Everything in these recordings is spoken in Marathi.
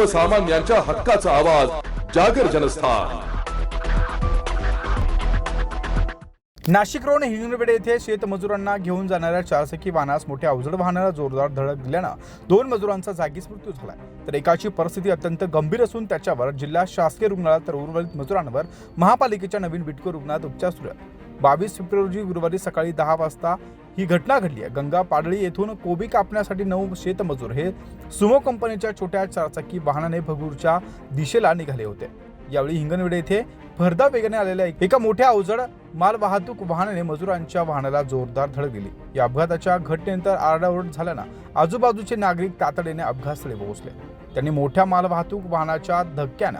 सर्वसामान्यांच्या हक्काचा आवाज जागर जनस्थान. नाशिक रोड हिंगणपेठ येथे शेतमजुरांना घेऊन जाणाऱ्या चारचाकी वाहनास मोठ्या अवजड वाहनाला जोरदार धडक दिल्यानं दोन मजुरांचा जागीच मृत्यू झाला तर एकाची परिस्थिती अत्यंत गंभीर असून त्याच्यावर जिल्हा शासकीय रुग्णालयात तर उर्वरित मजुरांवर महापालिकेच्या नवीन बिटको रुग्णालयात उपचार सुरू आहेत बावीस फेब्रुवारी रोजी गुरुवारी सकाळी दहा वाजता ही घटना घडली आहे. गंगा पाडळी येथून कोबी कापण्यासाठी नऊ शेतमजूर हे सुमो कंपनीच्या छोट्या चारचाकी वाहनाने भगूरच्या दिशेला निघाले होते. यावेळी हिंगणवेडे येथे भरदा वेगाने आलेल्या एका मोठ्या अवजड माल वाहतूक वाहनाने मजुरांच्या वाहनाला जोरदार धडक दिली. या अपघाताच्या घटनेनंतर आरडाओरड झाल्यानं आजूबाजूचे नागरिक तातडीने अपघातस्थळी पोहोचले. त्यांनी मोठ्या माल वाहतूक वाहनाच्या धक्क्यानं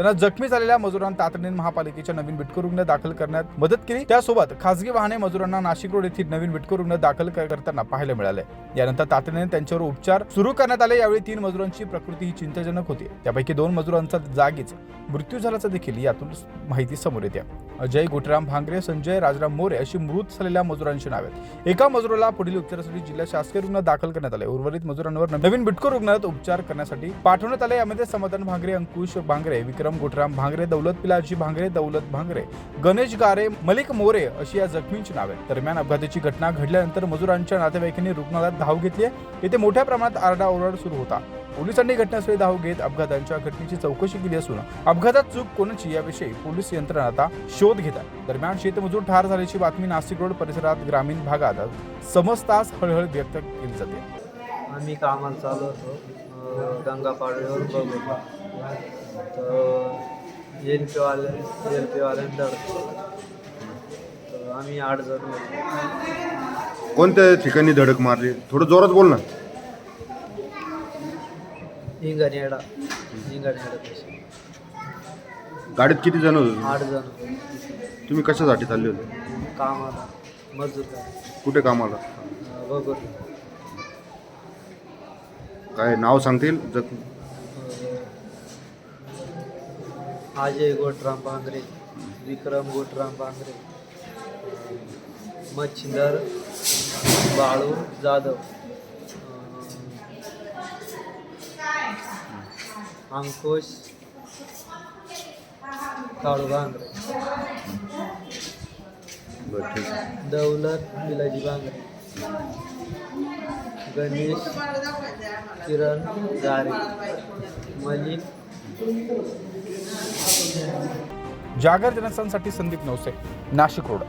त्यांना जखमी झालेल्या मजुरांना तातडीने महापालिकेच्या नवीन बिटको रुग्ण दाखल करण्यात मदत केली. त्यासोबत खासगी वाहने मजुरांना नाशिक रोड येथील नवीन बिटको रुग्ण दाखल करताना पाहायला मिळाले. यानंतर तातडीने त्यांच्यावर उपचार सुरू करण्यात आले. यावेळी तीन मजुरांची प्रकृती ही चिंताजनक होती. त्यापैकी दोन मजुरांचा जागीच मृत्यू झाल्याचं देखील यातून माहिती समोर येते. अजय गुटराम भांगरे संजय राजराम मोरे अशी मृत झालेल्या मजुरांची नावे आहेत. एका मजुराला पुढील उपचारासाठी जिल्हा शासकीय रुग्ण दाखल करण्यात आले. उर्वरित मजुरांवर नवीन बिटको रुग्णालयात उपचार करण्यासाठी पाठवण्यात आले. यामध्ये समाधान भांगरे अंकुश भांगरे विक्रम गुटराम भांगरे दौलत पिलाजी भांगरे दौलत भांगरे गणेश गारे मलिक मोरे अशी या जखमींची नावे दरम्यान अपघाताची घटना घडल्यानंतर मजुरांच्या नातेवाईकांनी रुग्णालयात धाव घेतली आहे. येथे मोठ्या प्रमाणात आरडाओरड सुरू होता. पोलिसांनी घटनास्थळी धाव घेत अपघातांच्या घटनेची चौकशी केली असून अपघातात चूक कोणाची याविषयी पोलीस यंत्रणा आता शोध घेत आहे. दरम्यान शेतमजूर ठार झाल्याची बातमी नाशिक रोड परिसरात ग्रामीण भागात समजताच हळहळ व्यक्त केली जाते. आम्ही कामाला चालू होतो. गंगा पाडवीवर बघू. तर एल पीवाले एल पीवाल्याने धडकतो तर आम्ही आठ जण होतो. कोणत्या ठिकाणी धडक मारली? थोडं जोरात बोल ना. हिंगणेडा तशी गाडीत किती जण होते आठ जण. तुम्ही कशासाठी चालले होते? कामाला. मजूर कुठे कामाला? बघू काय नाव सांगतील? जख अजय गोटराम बांगरे विक्रम गोटराम बांगरे मच्छिंदर बाळू जाधव. अंकुश काळू बांगरे बरं ठीक आहे दौलत बिलाजी बांगरे गणेश किरण गारे मलिक. जागर जनसांसाठी संदीप नवसे नाशिक रोड.